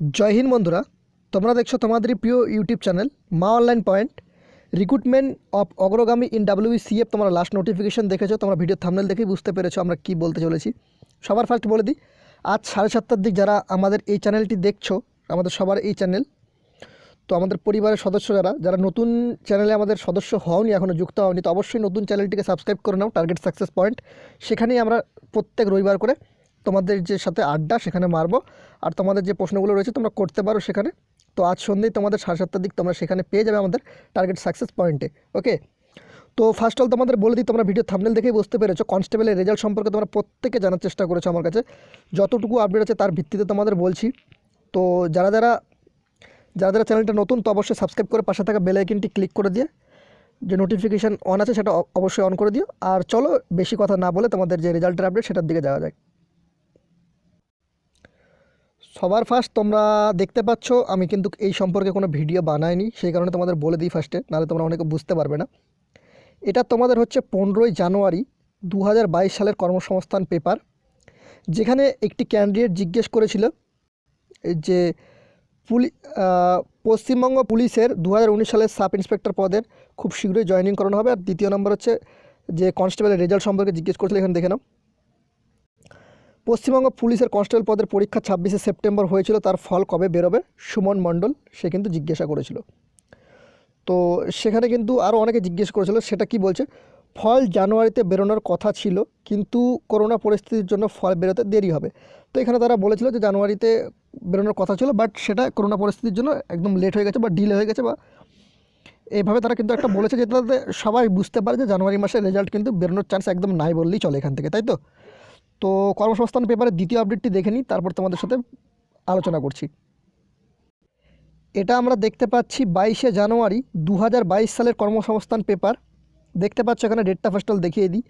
জয় হিন্দ বন্ধুরা, তোমরা দেখছ তোমাদেরই প্রিয় YouTube channel Maa online point. Recruitment of অগ্রগামী ইন ডাব্লিউসিএফ তোমরা লাস্ট নোটিফিকেশন দেখেছ, তোমরা ভিডিও থামনেল দেখেই বুঝতে পেরেছ আমরা কি বলতে চলেছি। সবার ফার্স্ট বলে দিই, আজ সাড়ে সাতটার দিক যারা আমাদের এই চ্যানেলটি দেখছ, আমাদের সবার এই চ্যানেল, তো আমাদের পরিবারের সদস্য যারা যারা নতুন চ্যানেলে আমাদের সদস্য হওনি এখনও যুক্ত হওনি, তো অবশ্যই নতুন চ্যানেলটিকে সাবস্ক্রাইব করে নাও টার্গেট সাকসেস পয়েন্ট সেখানেই আমরা প্রত্যেক রবিবার করে তোমাদের যে সাথে আড্ডা, সেখানে মারবো। আর তোমাদের যে প্রশ্নগুলো রয়েছে, তোমরা করতে পারো সেখানে। তো আজ সন্ধ্যেই তোমাদের সাড়ে সাতটার দিক তোমরা সেখানে পেয়ে যাবে আমাদের টার্গেট সাকসেস পয়েন্টে ওকে তো ফার্স্ট অল তোমাদের বলে দিই, তোমরা ভিডিও থামনেল দেখেই বুঝতে পেরেছ কনস্টেবলের রেজাল্ট সম্পর্কে তোমরা প্রত্যেকে জানার চেষ্টা করেছ আমার কাছে। যতটুকু আপডেট আছে তার ভিত্তিতে তোমাদের বলছি। তো যারা যারা যারা যারা চ্যানেলটা নতুন, তো অবশ্যই সাবস্ক্রাইব করে পাশে থাকা বেল আইকনটি ক্লিক করে দিয়ে, যে নোটিফিকেশান অন আছে, সেটা অবশ্যই অন করে দিও। আর চলো, বেশি কথা না বলে তোমাদের যে রেজাল্টের আপডেট সেটার দিকে যাওয়া যায় সবার ফার্স্ট তোমরা দেখতে পাচ্ছ, আমি কিন্তু এই সম্পর্কে কোনো ভিডিও বানাইনি, সেই কারণে তোমাদের বলে দিই ফার্স্টে নাহলে তোমরা অনেকে বুঝতে পারবে না। এটা তোমাদের হচ্ছে পনেরোই জানুয়ারি দু হাজার বাইশ সালের কর্মসংস্থান পেপার যেখানে একটি ক্যান্ডিডেট জিজ্ঞেস করেছিল যে পুলি পশ্চিমবঙ্গ পুলিশের দু হাজার উনিশ সালের সাব ইন্সপেক্টর পদের খুব শীঘ্রই জয়েনিং করানো হবে। আর দ্বিতীয় নম্বর হচ্ছে যে কনস্টেবলের রেজাল্ট সম্পর্কে জিজ্ঞেস করেছিল, এখানে দেখে নাও। পশ্চিমবঙ্গ পুলিশের কনস্টেবল পদের পরীক্ষা ছাব্বিশে সেপ্টেম্বর হয়েছিল, তার ফল কবে বেরোবে? সুমন মণ্ডল, সে কিন্তু জিজ্ঞাসা করেছিল। তো সেখানে কিন্তু আরও অনেকে জিজ্ঞেস করেছিল, সেটা কি বলছে? ফল জানুয়ারিতে বেরোনোর কথা ছিল, কিন্তু করোনা পরিস্থিতির জন্য ফল বেরোতে দেরি হবে। তো এখানে তারা বলেছিল যে জানুয়ারিতে বেরোনোর কথা ছিল, বাট সেটা করোনা পরিস্থিতির জন্য একদম লেট হয়ে গেছে বা ডিলে হয়ে গেছে বা এইভাবে তারা কিন্তু একটা বলেছে যে তাতে সবাই বুঝতে পারে যে জানুয়ারি মাসের রেজাল্ট কিন্তু বেরোনোর চান্স একদম নাই বললেই চলে এখান থেকে, তাই তো? তো কর্মসংস্থান পেপারের দ্বিতীয় আপডেটটি দেখে নিই, তারপর তোমাদের সাথে আলোচনা করছি। এটা আমরা দেখতে পাচ্ছি বাইশে জানুয়ারি দু হাজার বাইশ সালের কর্মসংস্থান পেপার। দেখতে পাচ্ছ এখানে ডেটটা ফার্স্ট অল দেখিয়ে দিই।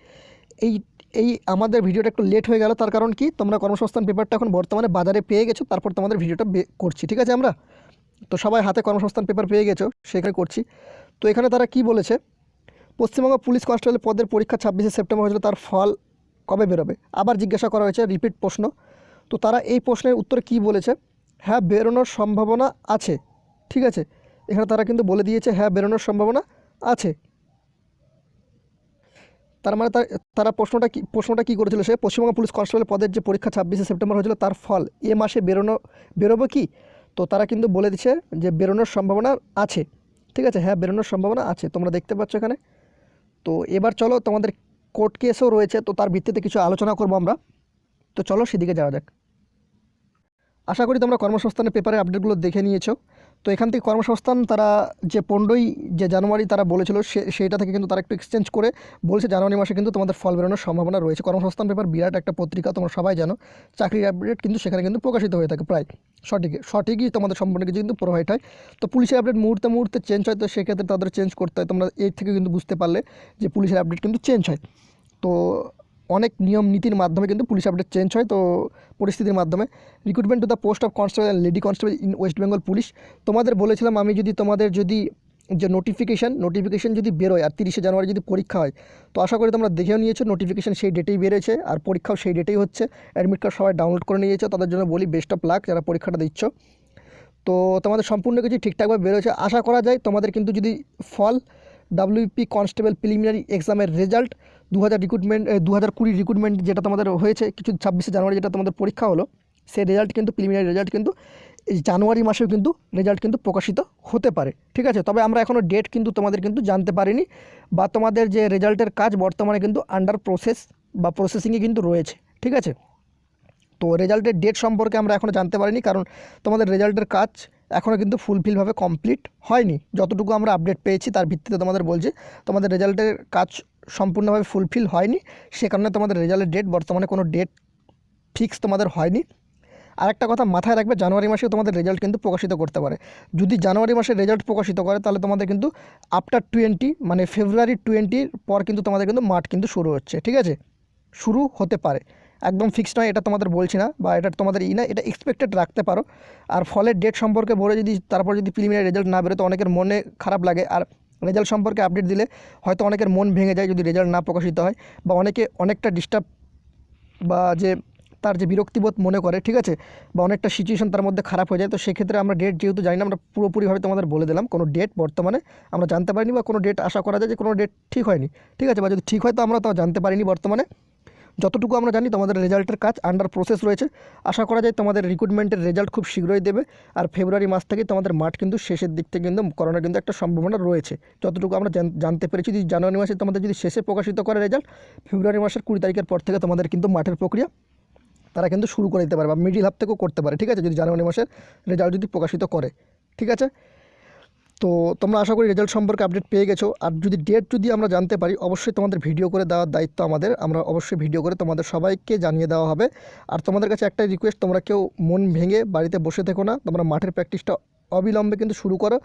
এই এই আমাদের ভিডিওটা একটু লেট হয়ে গেল, তার কারণ কি? তোমরা কর্মসংস্থান পেপারটা এখন বর্তমানে বাজারে পেয়ে গেছো, তারপর তোমাদের ভিডিওটা করছি, ঠিক আছে আমরা? তো সবাই হাতে কর্মসংস্থান পেপার পেয়ে গেছো, সেখানে করছি। তো এখানে তারা কি বলেছে? পশ্চিমবঙ্গ পুলিশ কনস্টেবল পদের পরীক্ষা ছাব্বিশে সেপ্টেম্বর হয়েছিল, তার ফল কবে বেরোবে? আবার জিজ্ঞাসা করা হয়েছে রিপিট প্রশ্ন। তো তারা এই প্রশ্নের উত্তরে কি বলেছে? হ্যাঁ বেরোনোর সম্ভাবনা আছে। ঠিক আছে? এখানে তারা কিন্তু বলে দিয়েছে হ্যাঁ বেরোনোর সম্ভাবনা আছে। তার মানে তার- প্রশ্নটা কি, প্রশ্নটা কী করেছিল সে? পশ্চিমবঙ্গ পুলিশ কনস্টেবল পদের যে পরীক্ষা ছাব্বিশে সেপ্টেম্বর হয়েছিল, তার ফল এ মাসে বেরোনো, বেরোবে কি? তো তারা কিন্তু বলে দিচ্ছে যে বেরোনোর সম্ভাবনা আছে। ঠিক আছে? হ্যাঁ বেরোনোর সম্ভাবনা আছে। তোমরা দেখতে পাচ্ছ এখানে। তো এবার চলো তোমাদের কোর্ট কেসও রয়েছে, তো তার ভিত্তিতে কিছু আলোচনা করব আমরা। তো চলো সেদিকে যাওয়া যাক। আশা করি তোমরা কর্মসংস্থানের পেপারের আপডেটগুলো দেখে নিয়েছো। তো এখান থেকে কর্মসংস্থান তারা যে পনেরোই যে জানুয়ারি তারা বলেছিল সে, সেইটা থেকে কিন্তু তারা একটু এক্সচেঞ্জ করে বলছে জানুয়ারি মাসে কিন্তু তোমাদের ফল বেরোনোর সম্ভাবনা রয়েছে। কর্মসংস্থান পেপার বিরাট একটা পত্রিকা, তোমরা সবাই জানো। চাকরির আপডেট কিন্তু সেখানে কিন্তু প্রকাশিত হয়ে থাকে প্রায়। সঠিক, সঠিকই তোমাদের সম্পূর্ণ কিছু কিন্তু প্রোভাইড হয়। তো পুলিশের আপডেট মুহূর্তে মুহূর্তে চেঞ্জ হয়, তো সেক্ষেত্রে তাদের চেঞ্জ করতে হয়। তোমরা এর থেকে কিন্তু বুঝতে পারলে যে পুলিশের আপডেট কিন্তু চেঞ্জ হয়। তো অনেক নিয়ম নীতির মাধ্যমে কিন্তু পুলিশ আপডেট চেঞ্জ হয়, তো পরিস্থিতির মাধ্যমে। Recruitment to the post of constable lady constable in West Bengal police তোমাদের বলেছিলাম আমি যদি তোমাদের যদি যে নোটিফিকেশান নোটিফিকেশান যদি বেরোয় আর তিরিশে জানুয়ারি যদি পরীক্ষা হয়, তো আশা করি তোমরা দেখেও নিয়েছো নোটিফিকেশান সেই ডেটেই বেরোয়েছে আর পরীক্ষাও সেই ডেটেই হচ্ছে। অ্যাডমিট কার্ড সবাই ডাউনলোড করে নিয়েছো তাদের জন্য বলি বেস্ট অফ লাক যারা পরীক্ষাটা দিচ্ছ। তো তোমাদের সম্পূর্ণ কিছু ঠিকঠাকভাবে বেরোচ্ছে আশা করা যায় তোমাদের কিন্তু যদি ফল ডাব্লিউপি কনস্টেবল প্রিলিমিনারি এক্সামের রেজাল্ট দু হাজার রিক্রুটমেন্ট দু হাজার কুড়ি রিক্রুটমেন্ট যেটা তোমাদের হয়েছে, কিছু ছাব্বিশে জানুয়ারি যেটা তোমাদের পরীক্ষা হলো সেই রেজাল্ট কিন্তু প্রিলিমিনারি রেজাল্ট কিন্তু, এই জানুয়ারি মাসেও কিন্তু রেজাল্ট কিন্তু প্রকাশিত হতে পারে। ঠিক আছে? তবে আমরা এখনও ডেট কিন্তু তোমাদের কিন্তু জানতে পারিনি, বা তোমাদের যে রেজাল্টের কাজ বর্তমানে কিন্তু আন্ডার প্রসেস বা প্রসেসিংয়ে কিন্তু রয়েছে। ঠিক আছে? তো রেজাল্টের ডেট সম্পর্কে আমরা এখনও জানতে পারিনি, কারণ তোমাদের রেজাল্টের কাজ এখনও কিন্তু ফুলফিলভাবে কমপ্লিট হয়নি। যতটুকু আমরা আপডেট পেয়েছি, তার ভিত্তিতে তোমাদের বলছি, তোমাদের রেজাল্টের কাজ সম্পূর্ণভাবে ফুলফিল হয়নি। সে কারণে তোমাদের রেজাল্টের ডেট বর্তমানে কোনো ডেট ফিক্স তোমাদের হয়নি। আর একটা কথা মাথায় রাখবে, জানুয়ারি মাসেও তোমাদের রেজাল্ট কিন্তু প্রকাশিত করতে পারে। যদি জানুয়ারি মাসে রেজাল্ট প্রকাশিত করে, তাহলে তোমাদের কিন্তু আফটার টোয়েন্টি মানে ফেব্রুয়ারি টোয়েন্টির পর কিন্তু তোমাদের কিন্তু মাঠ কিন্তু শুরু হচ্ছে, ঠিক আছে? শুরু হতে পারে। একদম ফিক্সড নয়, এটা তোমাদের বলছি না বা এটা তোমাদের ই না, এটা এক্সপেক্টেড রাখতে পারো। আর ফলের ডেট সম্পর্কে বলে যদি, তারপর যদি প্রিলিমিনারি রেজাল্ট না বেরোয়, তো অনেকের মনে খারাপ লাগে। আর রেজাল্ট সম্পর্কে আপডেট দিলে হয়তো অনেকের মন ভেঙে যায় যদি রেজাল্ট না প্রকাশিত হয়, বা অনেকে অনেকটা ডিস্টার্ব বা যে তার যে বিরক্তিবোধ মনে করে, ঠিক আছে? বা অনেকটা সিচুয়েশন তার মধ্যে খারাপ হয়ে যায়, তো সেক্ষেত্রে আমরা ডেট যেহেতু জানি না, আমরা পুরোপুরিভাবে তোমাদের বলে দিলাম, কোনো ডেট বর্তমানে আমরা জানতে পারিনি বা কোনো ডেট আশা করা যায় যে কোনো ডেট ঠিক হয়নি, ঠিক আছে? বা যদি ঠিক হয়, তো আমরা তাও জানতে পারিনি বর্তমানে। যতটুকু আমরা জানি, তোমাদের রেজাল্টের কাজ আন্ডার প্রসেস রয়েছে। আশা করা যায় তোমাদের রিক্রুটমেন্টের রেজাল্ট খুব শীঘ্রই দেবে। আর ফেব্রুয়ারি মাস থেকে তোমাদের মাঠ কিন্তু শেষের দিক থেকে কিন্তু করোনার কিন্তু একটা সম্ভাবনা রয়েছে। যতটুকু আমরা জান- জানতে পেরেছি, যদি জানুয়ারি মাসে তোমাদের যদি শেষে প্রকাশিত করে রেজাল্ট ফেব্রুয়ারি মাসের কুড়ি তারিখের পর থেকে তোমাদের কিন্তু মাঠের প্রক্রিয়া তারা কিন্তু শুরু করে দিতে পারে বা মিডিল হাফ থেকেও করতে পারে। ঠিক আছে? যদি জানুয়ারি মাসের রেজাল্ট যদি প্রকাশিত করে। ঠিক আছে? তো তোমরা আশা করি রেজাল্ট সম্পর্কে আপডেট পেয়ে গেছো। আর যদি ডেট যদি আমরা জানতে পারি, অবশ্যই তোমাদের ভিডিও করে দেওয়ার দায়িত্ব আমাদের। আমরা অবশ্যই ভিডিও করে তোমাদের সবাইকে জানিয়ে দেওয়া হবে। আর তোমাদের কাছে একটাই রিকোয়েস্ট তোমরা কেউ মন ভেঙে বাড়িতে বসে থেকো না। তোমরা মাঠের প্র্যাকটিসটা অবিলম্বে কিন্তু শুরু করো।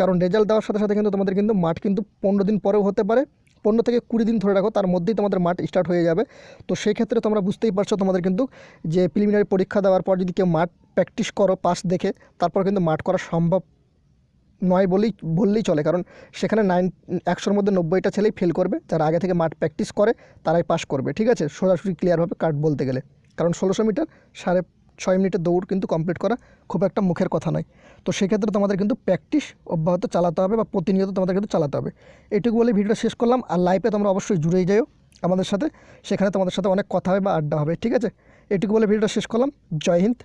কারণ রেজাল্ট দেওয়ার সাথে সাথে কিন্তু তোমাদের কিন্তু মাঠ কিন্তু পনেরো দিন পরেও হতে পারে। পনেরো থেকে কুড়ি দিন ধরে রাখো, তার মধ্যেই তোমাদের মাঠ স্টার্ট হয়ে যাবে। তো সেই ক্ষেত্রে তোমরা বুঝতেই পারছ তোমাদের কিন্তু যে প্রিলিমিনারি পরীক্ষা দেওয়ার পর যদি কেউ মাঠ প্র্যাকটিস করো পাস দেখে, তারপর কিন্তু মাঠ করা সম্ভব নয় বলেই, বললেই চলে। কারণ সেখানে নাইন একশোর মধ্যে নব্বইটা ছেলেই ফেল করবে, যারা আগে থেকে মাঠ প্র্যাকটিস করে, তারাই পাস করবে, ঠিক আছে? সোজাসুজি ক্লিয়ারভাবে কাট বলতে গেলে। কারণ ষোলোশো মিটার সাড়ে ছয় মিনিটের দৌড় কিন্তু কমপ্লিট করা খুব একটা মুখের কথা নয়। তো সেক্ষেত্রে তোমাদের কিন্তু প্র্যাকটিস অব্যাহত চালাতে হবে বা প্রতিনিয়ত তোমাদের কিন্তু চালাতে হবে। এটুকু বলে ভিডিওটা শেষ করলাম। আর লাইফে তোমরা অবশ্যই জুড়েই যাও আমাদের সাথে। সেখানে তোমাদের সাথে অনেক কথা হবে বা আড্ডা হবে, ঠিক আছে? এটুকু বলে ভিডিওটা শেষ করলাম। জয় হিন্দ।